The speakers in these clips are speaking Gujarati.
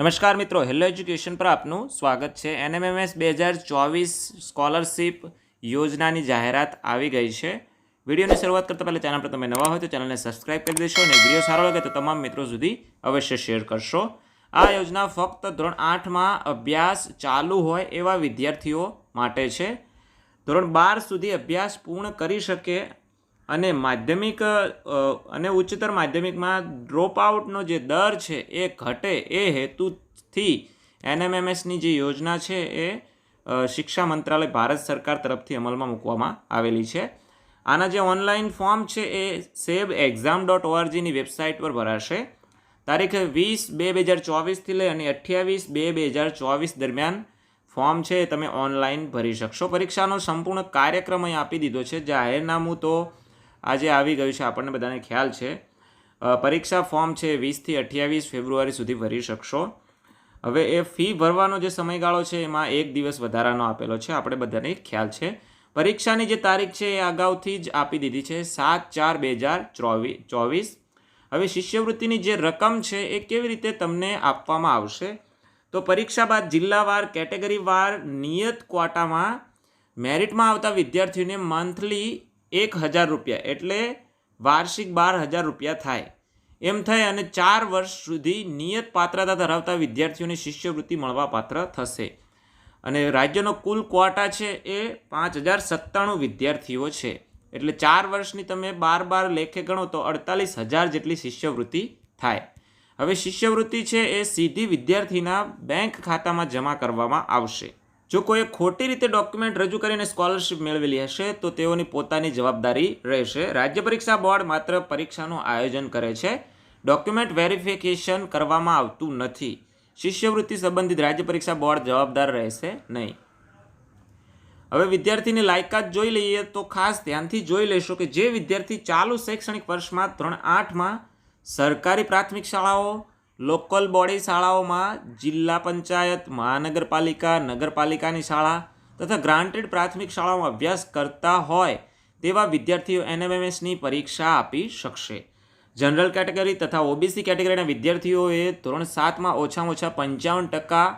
નમસ્કાર મિત્રો, હેલો એજ્યુકેશન પર આપનું સ્વાગત છે. એનએમએમએસ બે હજાર ચોવીસ સ્કોલરશિપ યોજનાની જાહેરાત આવી ગઈ છે. વિડીયોની શરૂઆત કરતાં પહેલાં ચેનલ પર તમે નવા હોય તો ચેનલને સબસ્ક્રાઇબ કરી દેશો અને વીડિયો સારો લાગે તો તમામ મિત્રો સુધી અવશ્ય શેર કરશો. આ યોજના ફક્ત ધોરણ આઠમાં અભ્યાસ ચાલુ હોય એવા વિદ્યાર્થીઓ માટે છે. ધોરણ બાર સુધી અભ્યાસ પૂર્ણ કરી શકે અને માધ્યમિક અને ઉચ્ચતર માધ્યમિકમાં ડ્રોપ આઉટનો જે દર છે એ ઘટે એ હેતુથી એનએમએમએસની જે યોજના છે એ શિક્ષા મંત્રાલય ભારત સરકાર તરફથી અમલમાં મૂકવામાં આવેલી છે. આના જે ઓનલાઈન ફોર્મ છે એ સેવ એક્ઝામ ડોટ ઓઆરજીની વેબસાઇટ પર ભરાશે. તારીખ વીસ બે બે હજાર ચોવીસથી લઈ અને અઠ્યાવીસ બે બે હજાર ચોવીસ દરમિયાન ફોર્મ છે તમે ઓનલાઈન ભરી શકશો. પરીક્ષાનો સંપૂર્ણ કાર્યક્રમ અહીં આપી દીધો છે. જાહેરનામું તો આજે આવી ગયું છે, આપણને બધાને ખ્યાલ છે. પરીક્ષા ફોર્મ છે વીસથી અઠ્યાવીસ ફેબ્રુઆરી સુધી ભરી શકશો. હવે એ ફી ભરવાનો જે સમયગાળો છે, એમાં એક દિવસ વધારાનો આપેલો છે, આપણે બધાને ખ્યાલ છે. પરીક્ષાની જે તારીખ છે, એ અગાઉથી જ આપી દીધી છે, સાત ચાર બે હજાર ચોવીસ. હવે શિષ્યવૃત્તિની જે રકમ છે, એ કેવી રીતે તમને આપવામાં આવશે? તો પરીક્ષા બાદ જિલ્લાવાર કેટેગરીવાર નિયત ક્વાટામાં મેરિટમાં આવતા વિદ્યાર્થીઓને મંથલી એક હજાર રૂપિયા એટલે વાર્ષિક બાર હજાર રૂપિયા થાય. એમ થઈ અને ચાર વર્ષ સુધી નિયત પાત્રતા ધરાવતા વિદ્યાર્થીઓને શિષ્યવૃત્તિ મળવા પાત્ર થશે. અને રાજ્યનો કુલ ક્વાટા છે એ પાંચ હજાર સત્તાણું વિદ્યાર્થીઓ છે. એટલે ચાર વર્ષની તમે બાર બાર લેખે ગણો તો અડતાલીસ હજાર જેટલી શિષ્યવૃત્તિ થાય. હવે શિષ્યવૃત્તિ છે એ સીધી વિદ્યાર્થીના બેંક ખાતામાં જમા કરવામાં આવશે. જો કોઈએ ખોટી રીતે ડોક્યુમેન્ટ રજૂ કરીને સ્કોલરશિપ મેળવેલી હશે, તો તેઓની પોતાની જવાબદારી રહેશે. રાજ્ય પરીક્ષા બોર્ડ માત્ર પરીક્ષાનું આયોજન કરે છે. ડોક્યુમેન્ટ વેરિફિકેશન કરવામાં આવતું નથી. શિષ્યવૃત્તિ સંબંધિત રાજ્ય પરીક્ષા બોર્ડ જવાબદાર રહેશે નહીં. હવે વિદ્યાર્થીની લાયકાત જોઈ લઈએ તો ખાસ ધ્યાનથી જોઈ લેશો કે જે વિદ્યાર્થી ચાલુ શૈક્ષણિક વર્ષમાં ધોરણ આઠમાં સરકારી પ્રાથમિક શાળાઓ લોકલ બોડી શાળાઓમાં જિલ્લા પંચાયત, મહાનગરપાલિકા, નગરપાલિકાની શાળા તથા ગ્રાન્ટેડ પ્રાથમિક શાળાઓમાં અભ્યાસ કરતા હોય તેવા વિદ્યાર્થીઓ એનએમએમએસની પરીક્ષા આપી શકશે. જનરલ કેટેગરી તથા ઓબીસી કેટેગરીના વિદ્યાર્થીઓએ ધોરણ સાતમાં ઓછામાં ઓછા પંચાવન ટકા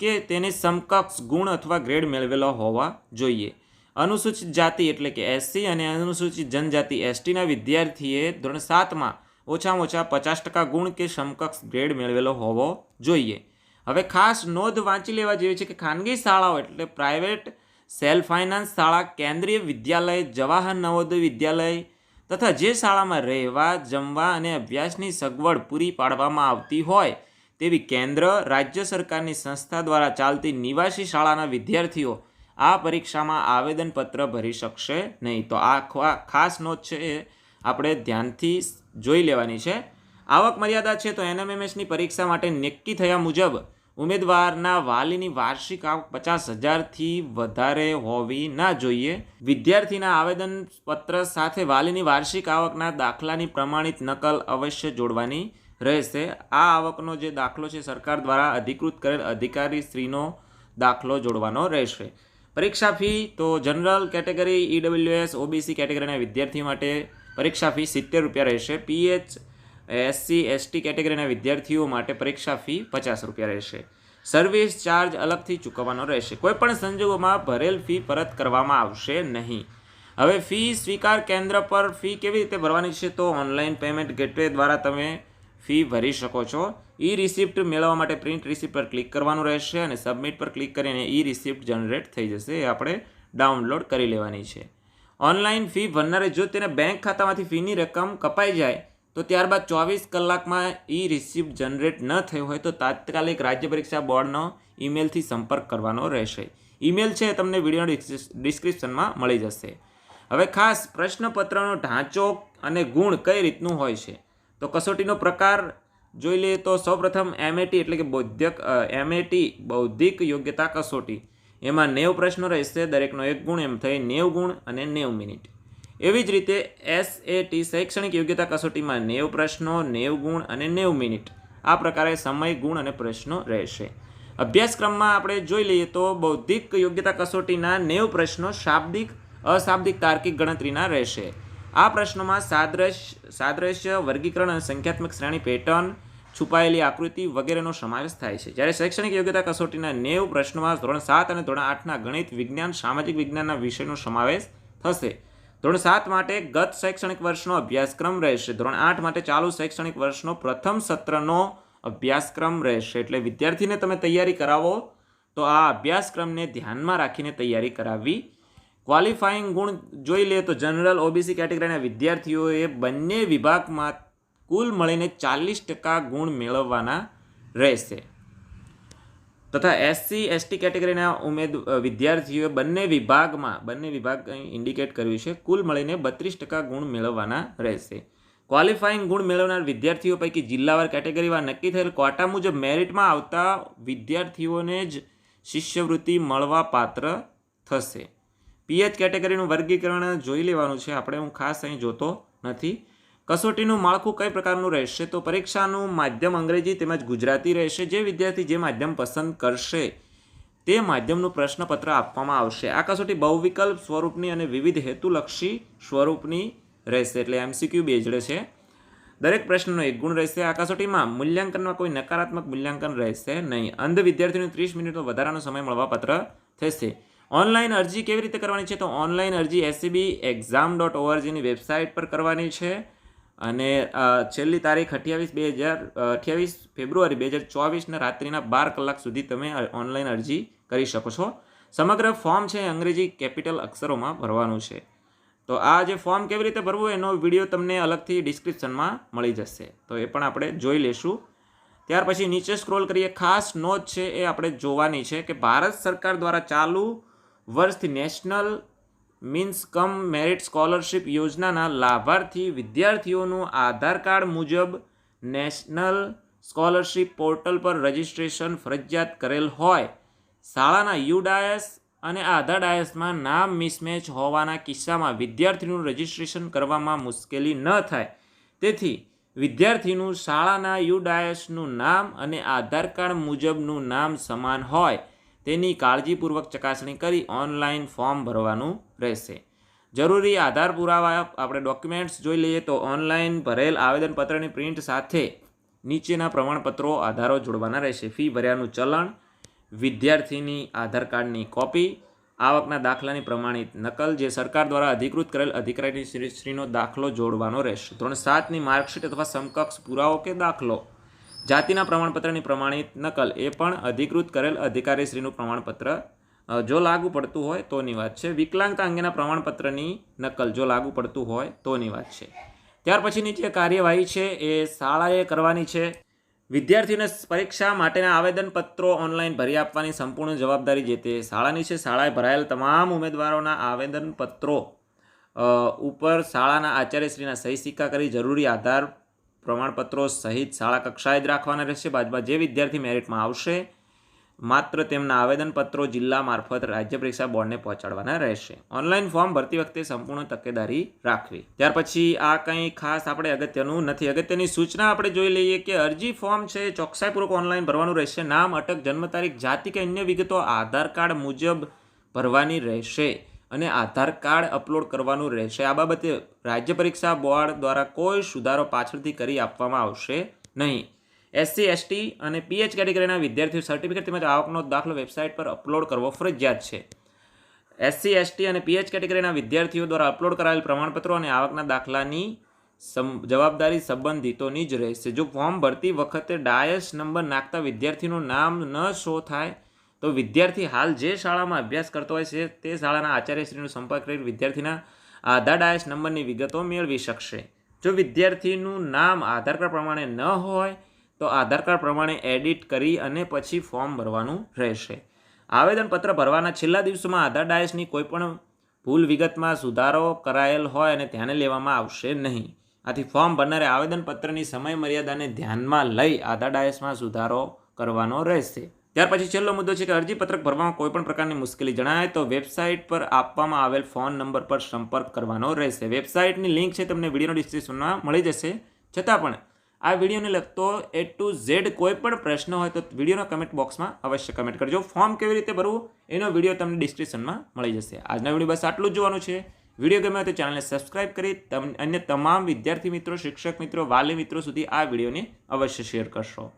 કે તેની સમકક્ષ ગુણ અથવા ગ્રેડ મેળવેલો હોવા જોઈએ. અનુસૂચિત જાતિ એટલે કે એસસી અને અનુસૂચિત જનજાતિ એસટીના વિદ્યાર્થીએ ધોરણ સાતમાં ઓછામાં ઓછા પચાસ ટકા ગુણ કે સમકક્ષ ગ્રેડ મેળવેલો હોવો જોઈએ. હવે ખાસ નોંધ વાંચી લેવા જેવી છે કે ખાનગી શાળાઓ એટલે પ્રાઇવેટ સેલ્ફ ફાઇનાન્સ શાળા, કેન્દ્રીય વિદ્યાલય, જવાહર નવોદય વિદ્યાલય તથા જે શાળામાં રહેવા, જમવા અને અભ્યાસની સગવડ પૂરી પાડવામાં આવતી હોય તેવી કેન્દ્ર રાજ્ય સરકારની સંસ્થા દ્વારા ચાલતી નિવાસી શાળાના વિદ્યાર્થીઓ આ પરીક્ષામાં આવેદનપત્ર ભરી શકશે નહીં. તો આ ખાસ નોંધ છે એ આપણે ધ્યાનથી જોઈ લેવાની છે. આવક મર્યાદા છે તો એનએમએમએસની પરીક્ષા માટે નક્કી થયા મુજબ ઉમેદવારના વાલીની વાર્ષિક આવક પચાસ હજારથી વધારે હોવી ના જોઈએ. વિદ્યાર્થીના આવેદનપત્ર સાથે વાલીની વાર્ષિક આવકના દાખલાની પ્રમાણિત નકલ અવશ્ય જોડવાની રહેશે. આ આવકનો જે દાખલો છે સરકાર દ્વારા અધિકૃત કરેલ અધિકારી શ્રીનો દાખલો જોડવાનો રહેશે. પરીક્ષા ફી તો જનરલ કેટેગરી ઈડબ્લ્યુએસ ઓબીસી કેટેગરીના વિદ્યાર્થી માટે પરીક્ષા ફી સિત્તેર રૂપિયા રહેશે. પીએચ એસસી એસટી કેટેગરીના વિદ્યાર્થીઓ માટે પરીક્ષા ફી પચાસ રૂપિયા રહેશે. સર્વિસ ચાર્જ અલગથી ચૂકવવાનો રહેશે. કોઈપણ સંજોગોમાં ભરેલ ફી પરત કરવામાં આવશે નહીં. હવે ફી સ્વીકાર કેન્દ્ર પર ફી કેવી રીતે ભરવાની છે તો ઓનલાઈન પેમેન્ટ ગેટવે દ્વારા તમે ફી ભરી શકો છો. ઈ રિસિપ્ટ મેળવવા માટે પ્રિન્ટ રિસિપ્ટ પર ક્લિક કરવાનું રહેશે અને સબમિટ પર ક્લિક કરીને ઈ રિસિપ્ટ જનરેટ થઈ જશે. એ આપણે ડાઉનલોડ કરી લેવાની છે. ઓનલાઈન ફી ભરનારે જો તેના બેંક ખાતામાંથી ફીની રકમ કપાઈ જાય, તો ત્યારબાદ ચોવીસ કલાકમાં ઈ રિસિપ્ટ જનરેટ ન થયો હોય તો તાત્કાલિક રાજ્ય પરીક્ષા બોર્ડનો ઈમેલથી સંપર્ક કરવાનો રહેશે. ઈમેલ છે તમને વિડીયોના ડિસ્ક્રિપ્શનમાં મળી જશે. હવે ખાસ પ્રશ્નપત્રનો ઢાંચો અને ગુણ કઈ રીતનું હોય છે? તો કસોટીનો પ્રકાર જોઈ લઈએ તો સૌપ્રથમ એમએટી એટલે કે બૌદ્ધિક એમએટી બૌદ્ધિક યોગ્યતા કસોટી. એમાં નેવ પ્રશ્નો રહેશે, દરેકનો એક ગુણ, એમ થઈ નેવ ગુણ અને નેવ મિનિટ. એવી જ રીતે એસએટી શૈક્ષણિક યોગ્યતા કસોટીમાં નેવ પ્રશ્નો, નેવ ગુણ અને નેવ મિનિટ. આ પ્રકારે સમય, ગુણ અને પ્રશ્નો રહેશે. અભ્યાસક્રમમાં આપણે જોઈ લઈએ તો બૌદ્ધિક યોગ્યતા કસોટીના નેવ પ્રશ્નો શાબ્દિક, અશાબ્દિક તાર્કિક ગણતરીના રહેશે. આ પ્રશ્નોમાં સાદ્રશ, સાદ્રશ્ય, વર્ગીકરણ અને સંખ્યાત્મક શ્રેણી પેટર્ન છુપાયેલી આકૃતિ વગેરેનો સમાવેશ થાય છે. જ્યારે શૈક્ષણિક યોગ્યતા કસોટીના નેવ પ્રશ્નોમાં ધોરણ સાત અને ધોરણ આઠના ગણિત, વિજ્ઞાન, સામાજિક વિજ્ઞાનના વિષયનો સમાવેશ થશે. ધોરણ સાત માટે ગત શૈક્ષણિક વર્ષનો અભ્યાસક્રમ રહેશે. ધોરણ આઠ માટે ચાલુ શૈક્ષણિક વર્ષનો પ્રથમ સત્રનો અભ્યાસક્રમ રહેશે. એટલે વિદ્યાર્થીને તમે તૈયારી કરાવો, તો આ અભ્યાસક્રમને ધ્યાનમાં રાખીને તૈયારી કરાવવી ક્વોલિફાઈંગ ગુણ જોઈ લે તો જનરલ ઓબીસી કેટેગરીના વિદ્યાર્થીઓએ બંને વિભાગમાં કુલ મળીને ચાલીસ ટકા ગુણ મેળવવાના રહેશે. તથા એસસી એસટી કેટેગરીના ઉમેદ વિદ્યાર્થીઓએ બંને વિભાગમાં, બંને વિભાગ અહીં ઇન્ડિકેટ કર્યું છે, કુલ મળીને બત્રીસ ટકા ગુણ મેળવવાના રહેશે. ક્વોલિફાઈંગ ગુણ મેળવનાર વિદ્યાર્થીઓ પૈકી જિલ્લાવાર કેટેગરીવાર નક્કી થયેલ કોટા મુજબ મેરિટમાં આવતા વિદ્યાર્થીઓને જ શિષ્યવૃત્તિ મળવા પાત્ર થશે. પીએચ કેટેગરીનું વર્ગીકરણ જોઈ લેવાનું છે. આપણે હું ખાસ અહીં જોતો નથી. કસોટીનું માળખું કઈ પ્રકારનું રહેશે? તો પરીક્ષાનું માધ્યમ અંગ્રેજી તેમજ ગુજરાતી રહેશે. જે વિદ્યાર્થી જે માધ્યમ પસંદ કરશે, તે માધ્યમનું પ્રશ્નપત્ર આપવામાં આવશે. આ કસોટી બહુવિકલ્પ સ્વરૂપની અને વિવિધ હેતુલક્ષી સ્વરૂપની રહેશે. એટલે એમસીક્યુ બેઝડ છે. દરેક પ્રશ્નનો એક ગુણ રહેશે. આ કસોટીમાં મૂલ્યાંકનમાં કોઈ નકારાત્મક મૂલ્યાંકન રહેશે નહીં. અંધ વિદ્યાર્થીઓને ત્રીસ મિનિટનો વધારાનો સમય મળવાપત્ર થશે. ઓનલાઈન અરજી કેવી રીતે કરવાની છે? તો ઓનલાઈન અરજી એસસીબી એક્ઝામ ડોટ ઓઆરજીની વેબસાઇટ પર કરવાની છે. અને છેલ્લી તારીખ અઠ્યાવીસ બે હજાર અઠ્યાવીસ ફેબ્રુઆરી બે હજાર ચોવીસના રાત્રિના બાર કલાક સુધી તમે ઓનલાઈન અરજી કરી શકો છો. સમગ્ર ફોર્મ છે અંગ્રેજી કેપિટલ અક્ષરોમાં ભરવાનું છે. તો આ જે ફોર્મ કેવી રીતે ભરવું એનો વીડિયો તમને અલગથી ડિસ્ક્રિપ્શનમાં મળી જશે. તો એ પણ આપણે જોઈ લેશું. ત્યાર પછી નીચે સ્ક્રોલ કરીએ. ખાસ નોંધ છે એ આપણે જોવાની છે કે ભારત સરકાર દ્વારા ચાલુ વર્ષથી national means cum merit scholarship યોજનાના લાભાર્થી વિદ્યાર્થીઓનું આધાર કાર્ડ મુજબ નેશનલ સ્કોલરશિપ પોર્ટલ પર રજિસ્ટ્રેશન ફરજિયાત કરેલ હોય. શાળાના યુ ડાયસ અને આધાર ડાયસમાં નામ મિસમેચ હોવાના કિસ્સામાં વિદ્યાર્થીનું રજિસ્ટ્રેશન કરવામાં મુશ્કેલી ન થાય. તેથી, વિદ્યાર્થીનું શાળાના યુ ડાયસનું નામ અને આધાર કાર્ડ મુજબનું નામ સમાન હોય. તેની કાળજીપૂર્વક ચકાસણી કરી ઓનલાઈન ફોર્મ ભરવાનું રહેશે. જરૂરી આધાર પુરાવા આપણે ડોક્યુમેન્ટ્સ જોઈ લઈએ તો ઓનલાઈન ભરેલ આવેદનપત્રની પ્રિન્ટ સાથે નીચેના પ્રમાણપત્રો આધારો જોડવાના રહેશે. ફી ભર્યાનું ચલણ, વિદ્યાર્થીની આધાર કાર્ડની કોપી, આવકના દાખલાની પ્રમાણિત નકલ જે સરકાર દ્વારા અધિકૃત કરેલ અધિકારીની શ્રી- શ્રીનો દાખલો જોડવાનો રહેશે. ધોરણ સાતની માર્કશીટ અથવા સમકક્ષ પુરાવો કે દાખલો? જાતિના પ્રમાણપત્રની પ્રમાણિત નકલ એ પણ અધિકૃત કરેલ અધિકારીશ્રીનું પ્રમાણપત્ર. જો લાગુ પડતું હોય તોની વાત છે. વિકલાંગતા અંગેના પ્રમાણપત્રની નકલ જો લાગુ પડતું હોય તોની વાત છે. ત્યાર પછીની જે કાર્યવાહી છે એ શાળાએ કરવાની છે. વિદ્યાર્થીઓને પરીક્ષા માટેના આવેદનપત્રો ઓનલાઈન ભરી આપવાની સંપૂર્ણ જવાબદારી જે તે શાળાની છે. શાળાએ ભરાયેલ તમામ ઉમેદવારોના આવેદનપત્રો ઉપર શાળાના આચાર્યશ્રીના સહી સિક્કા કરી જરૂરી આધાર પ્રમાણપત્રો સહિત શાળા કક્ષાએ જ રાખવાના રહેશે. બાદમાં જે વિદ્યાર્થી મેરિટમાં આવશે, માત્ર તેમના આવેદનપત્રો જિલ્લા મારફત રાજ્ય પરીક્ષા બોર્ડને પહોંચાડવાના રહેશે. ઓનલાઈન ફોર્મ ભરતી વખતે સંપૂર્ણ તકેદારી રાખવી. ત્યાર પછી આ કંઈ ખાસ આપણે અગત્યનું નથી. અગત્યની સૂચના આપણે જોઈ લઈએ કે અરજી ફોર્મ છે, ચોકસાઈપૂર્વક ઓનલાઈન ભરવાનું રહેશે. નામ, અટક, જન્મ તારીખ, જાતિ કે અન્ય વિગતો આધાર કાર્ડ મુજબ ભરવાની રહેશે. અને આધાર કાર્ડ અપલોડ કરવાનું રહેશે. આ બાબતે રાજ્ય પરીક્ષા બોર્ડ દ્વારા કોઈ સુધારો પાછળથી કરી આપવામાં આવશે નહીં. એસસી એસટી અને પીએચ કેટેગરીના વિદ્યાર્થીઓ સર્ટિફિકેટ તેમજ આવકનો દાખલો વેબસાઇટ પર અપલોડ કરવો ફરજિયાત છે. એસસી એસટી અને પીએચ કેટેગરીના વિદ્યાર્થીઓ દ્વારા અપલોડ કરાયેલ પ્રમાણપત્રો અને આવકના દાખલાની જવાબદારી સંબંધિતોની જ રહેશે. જો ફોર્મ ભરતી વખતે ડાયસ નંબર નાખતા વિદ્યાર્થીનું નામ ન શો થાય તો વિદ્યાર્થી હાલ જે શાળામાં અભ્યાસ કરતો હોય છે, તે શાળાના આચાર્યશ્રીનો સંપર્ક કરી વિદ્યાર્થીના આધાર ડાયસ નંબરની વિગતો મેળવી શકશે. જો વિદ્યાર્થીનું નામ આધાર કાર્ડ પ્રમાણે ન હોય, તો આધાર કાર્ડ પ્રમાણે એડિટ કરી અને પછી ફોર્મ ભરવાનું રહેશે. આવેદનપત્ર ભરવાના છેલ્લા દિવસોમાં આધાર ડાયસની કોઈપણ ભૂલ વિગતમાં સુધારો કરાયેલ હોય અને ધ્યાને લેવામાં આવશે નહીં. આથી ફોર્મ ભરનારે આવેદનપત્રની સમય મર્યાદાને ધ્યાનમાં લઈ આધાર ડાયસમાં સુધારો કરવાનો રહેશે. ત્યાર પછી છેલ્લો મુદ્દો છે કે અરજીપત્રક ભરવામાં કોઈપણ પ્રકારની મુશ્કેલી જણાય તો વેબસાઇટ પર આપવામાં આવેલ ફોન નંબર પર સંપર્ક કરવાનો રહેશે. વેબસાઇટની લિંક છે તમને વિડીયોનો ડિસ્ક્રિપ્શનમાં મળી જશે. છતાં પણ આ વિડીયોને લગતો એ ટુ ઝેડ કોઈપણ પ્રશ્ન હોય તો વિડીયોના કમેન્ટ બોક્સમાં અવશ્ય કમેન્ટ કરજો. ફોર્મ કેવી રીતે ભરવું એનો વીડિયો તમને ડિસ્ક્રિપ્શનમાં મળી જશે. આજના વીડિયો બસ આટલું જ જોવાનું છે. વીડિયો ગમે તો ચેનલને સબસ્ક્રાઇબ કરી અન્ય તમામ વિદ્યાર્થી મિત્રો, શિક્ષક મિત્રો, વાલી મિત્રો સુધી આ વિડીયોને અવશ્ય શેર કરશો.